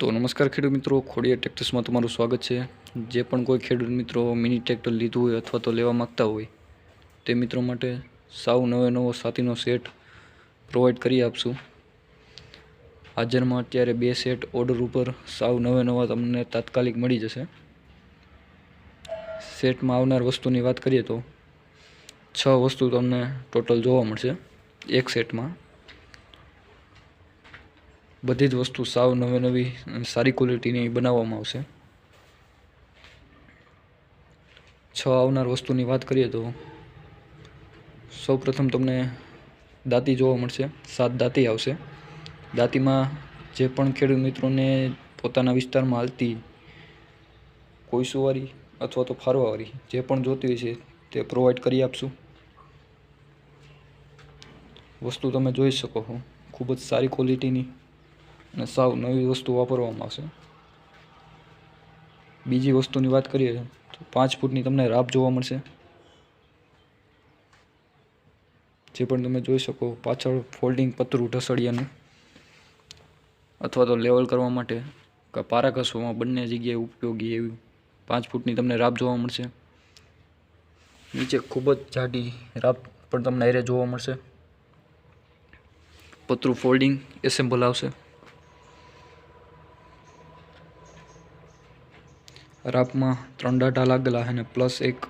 તો નમસ્કાર ખેડૂત મિત્રો ખોડિયા ટેક્ટર્સમાં તમારું સ્વાગત છે. જે પણ કોઈ ખેડૂત મિત્રો મિની ટ્રેક્ટર લીધું હોય અથવા તો લેવા માગતા હોય, તે મિત્રો માટે સાવ નવે નવો સાથીનો સેટ પ્રોવાઈડ કરી આપશું. હાજરમાં અત્યારે બે સેટ ઓર્ડર ઉપર સાવ નવે નવા તમને તાત્કાલિક મળી જશે. સેટમાં આવનાર વસ્તુની વાત કરીએ તો, છ વસ્તુ તમને ટોટલ જોવા મળશે. એક સેટમાં બધી જ વસ્તુ સાવ નવી નવી અને સારી ક્વોલિટીની બનાવવામાં આવશે. છ આવનાર વસ્તુની વાત કરીએ તો સૌપ્રથમ તમને દાંતી જોવા મળશે. સાત દાંતી આવશે. દાંતીમાં જે પણ ખેડૂત મિત્રોને પોતાના વિસ્તારમાં હાલતી કોઈસુવારી અથવા તો ફારવાવાળી જે પણ જોતી હોય છે તે પ્રોવાઈડ કરી આપશું. વસ્તુ તમે જોઈ શકો ખૂબ જ સારી ક્વોલિટીની અને સાવ નવી વસ્તુ વાપરવામાં આવશે. બીજી વસ્તુની વાત કરીએ તો પાંચ ફૂટની તમને રાબ જોવા મળશે. જે પણ તમે જોઈ શકો, પાછળ ફોલ્ડિંગ પતરું ઢસડિયાનું અથવા તો લેવલ કરવા માટે કે પારા ઘસવામાં બંને જગ્યાએ ઉપયોગી એવી પાંચ ફૂટની તમને રાબ જોવા મળશે. નીચે ખૂબ જ જાડી રાબ પણ તમને એરે જોવા મળશે. પતરું ફોલ્ડિંગ એસેમ્બલ આવશે. રાપમાં ત્રણ ડાટા લાગેલા અને પ્લસ એક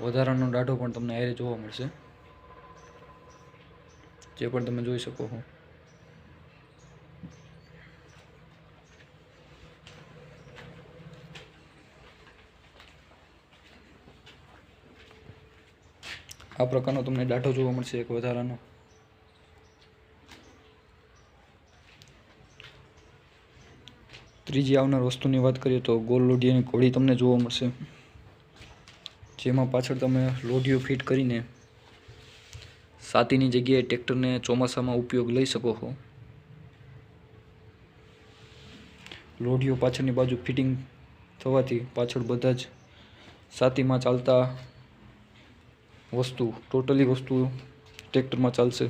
વધારાનો ડાટો પણ તમને એરે જોવા મળશે. જે પણ તમે જોઈ શકો છો. આ પ્રકારનો તમને ડાટો જોવા મળશે, એક વધારાનો. ત્રીજી આવનાર વસ્તુની વાત કરીએ તો ગોલ લોઢિયાની ઘોડી તમને જોવા મળશે. જેમાં પાછળ તમે લોઢીઓ ફિટ કરીને સાતીની જગ્યાએ ટ્રેક્ટરને ચોમાસામાં ઉપયોગ લઈ શકો છો. લોઢીઓ પાછળની બાજુ ફિટિંગ થવાથી પાછળ બધા જ સાતીમાં ચાલતા વસ્તુ, ટોટલી વસ્તુ ટ્રેક્ટરમાં ચાલશે.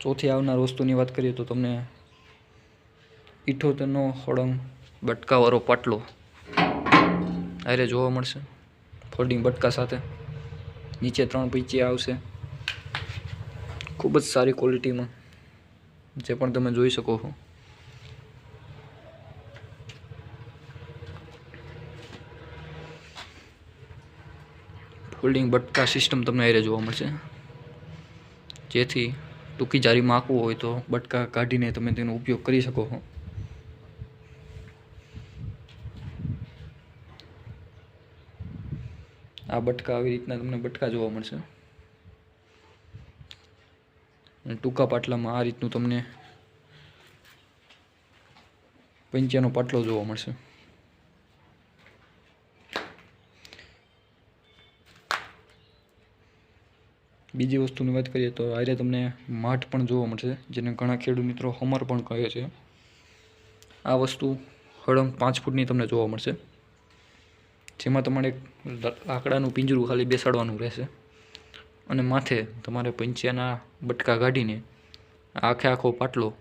ચોથી આવનાર વસ્તુની વાત કરીએ તો તમને ઇઠોતેરનો હળંગ બટકાવાળો પાટલો આરે જોવા મળશે. ફોલ્ડિંગ બટકા સાથે. નીચે ત્રણ પીચી આવશે. ખૂબ જ સારી ક્વોલિટીમાં જે પણ તમે જોઈ શકો છો. ફોલ્ડિંગ બટકા સિસ્ટમ તમને આરે જોવા મળશે. જેથી ટૂંકી જારીમાં આંકવું હોય તો બટકા કાઢીને તમે તેનો ઉપયોગ કરી શકો છો. આ બટકા આવી રીતના તમને બટકા જોવા મળશે. અને ટૂંકા પાટલામાં આ રીતનું તમને પંચ્યાનો પાટલો જોવા મળશે. બીજી વસ્તુની વાત કરીએ તો આરે તમને માઠ પણ જોવા મળશે, જેને ઘણા ખેડૂત મિત્રો હમર પણ કહે છે. આ વસ્તુ હળંગ પાંચ ફૂટની તમને જોવા મળશે. જેમાં તમારે લાકડાનું પિંજરું ખાલી બેસાડવાનું રહેશે. અને માથે તમારે પંચ્યાના બટકા કાઢીને આખે આખો પાટલો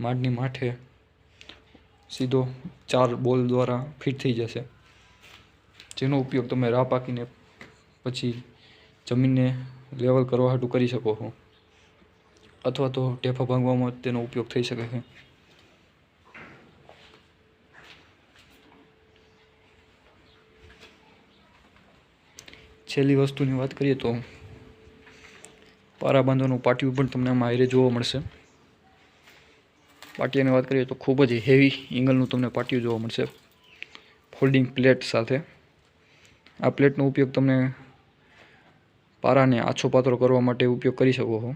માડની માથે સીધો ચાર બોલ દ્વારા ફિટ થઈ જશે. જેનો ઉપયોગ તમે રાહ પાકીને પછી જમીનને લેવલ કરવા હાટું કરી શકો છો. અથવા તો ટેફા ભાંગવામાં તેનો ઉપયોગ થઈ શકે છે. છેલ્લી વસ્તુની વાત કરીએ તો પારા બાંધવાનું પાટિયું પણ તમને આમાં આયરે જોવા મળશે. પાટિયાની વાત કરીએ તો ખૂબ જ હેવી એંગલનું તમને પાટિયું જોવા મળશે. ફોલ્ડિંગ પ્લેટ સાથે. આ પ્લેટનો ઉપયોગ તમને પારાને આછો પાતળો કરવા માટે ઉપયોગ કરી શકો છો.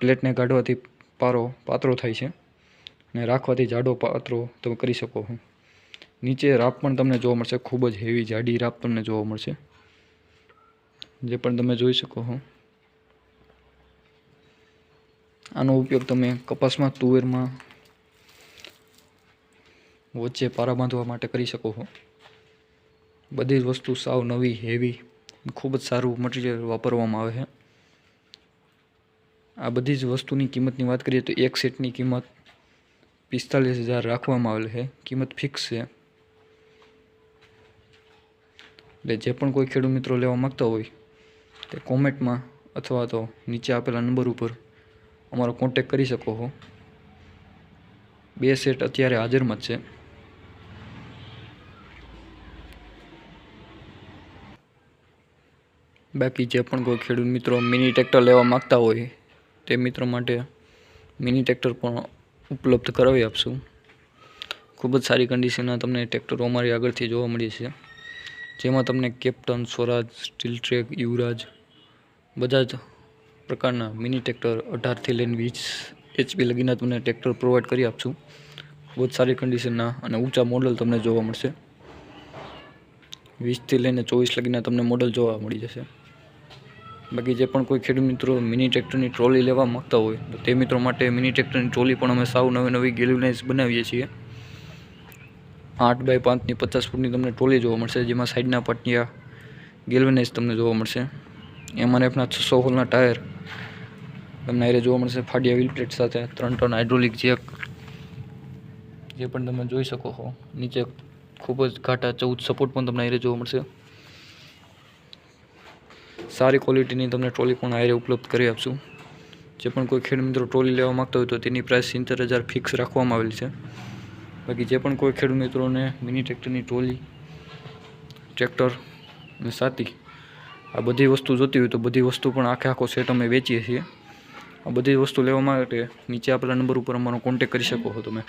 પ્લેટને કાઢવાથી પારો પાતળો થાય છે અને રાખવાથી જાડો પાતળો તમે કરી શકો છો. નીચે રાપ પણ તમને જોવા મળશે. ખૂબ જ હેવી જાડી રાપ તમને જોવા મળશે. જે પણ તમે જોઈ શકો છો આનો ઉપયોગ તમે કપાસમાં, તુવેરમાં, વચ્ચે પારા બાંધવા માટે કરી શકો છો બધી જ વસ્તુ સાવ નવી હેવી ખૂબ જ સારું મટીરિયલ વાપરવામાં આવે છે. આ બધી જ વસ્તુની કિંમતની વાત કરીએ તો એક સેટની કિંમત પિસ્તાલીસ હજાર રાખવામાં આવેલ છે. કિંમત ફિક્સ છે. એટલે જે પણ કોઈ ખેડૂત મિત્રો લેવા માગતા હોય તે કોમેન્ટમાં અથવા તો નીચે આપેલા નંબર ઉપર અમારો કોન્ટેક કરી શકો છો બે સેટ અત્યારે હાજરમાં જ છે. બાકી જે પણ કોઈ ખેડૂત મિત્રો મિની ટ્રેક્ટર લેવા માગતા હોય તે મિત્રો માટે મિની ટ્રેક્ટર પણ ઉપલબ્ધ કરાવી આપશું. ખૂબ જ સારી કન્ડિશનના તમને ટ્રેક્ટરો અમારી આગળથી જોવા મળે છે. જેમાં તમને Captain Swaraj steel track Yuvraj બધા જ પ્રકારના મિની ટ્રેક્ટર અઢારથી લઈને વીસ એચપી લગીના તમને ટ્રેક્ટર પ્રોવાઈડ કરી આપશું. બહુ જ સારી કન્ડિશનના અને ઊંચા મોડલ તમને જોવા મળશે. વીસથી લઈને ચોવીસ લગીના તમને મોડલ જોવા મળી જશે. બાકી જે પણ કોઈ ખેડૂત મિત્રો મિની ટ્રેક્ટરની ટ્રોલી લેવા માગતા હોય, તો તે મિત્રો માટે મિની ટ્રેક્ટરની ટ્રોલી પણ અમે સાવ નવી નવી ગેલ્યુનાઇઝ બનાવીએ છીએ. આઠ બાય પાંચની પચાસ ફૂટની તમને ટ્રોલી જોવા મળશે, જેમાં સાઈડના પટિયા ગેલ્વેનાઇઝ તમને જોવા મળશે. એમઆરએફના છસો હોલના ટાયર. તમને આરે જોવા મળશે ફાડિયા વ્હીલ સાથે ત્રણ ટન હાઇડ્રોલિક જેક જે પણ તમે જોઈ શકો છો નીચે ખૂબ જ ઘાટા ચૌદ સપોર્ટ પણ તમને આરે જોવા મળશે. સારી ક્વોલિટીની તમને ટ્રોલી પણ આરે ઉપલબ્ધ કરી આપશું. જે પણ કોઈ ખેડ મિત્રો ટ્રોલી લેવા માગતા હોય તો તેની પ્રાઇસ સિત્તેર હજાર ફિક્સ રાખવામાં આવેલી છે. બાકી જે પણ કોઈ ખેડૂત મિત્રોને મિની ટ્રેક્ટરની ટ્રોલી ટ્રેક્ટર અને સાથી આ બધી વસ્તુ જોતી હોય તો બધી વસ્તુ પણ આખે આખો સેટ અમે વેચીએ છીએ. આ બધી વસ્તુ લેવા માટે નીચે આપેલા નંબર ઉપર અમારો કોન્ટેક કરી શકો છો તમે.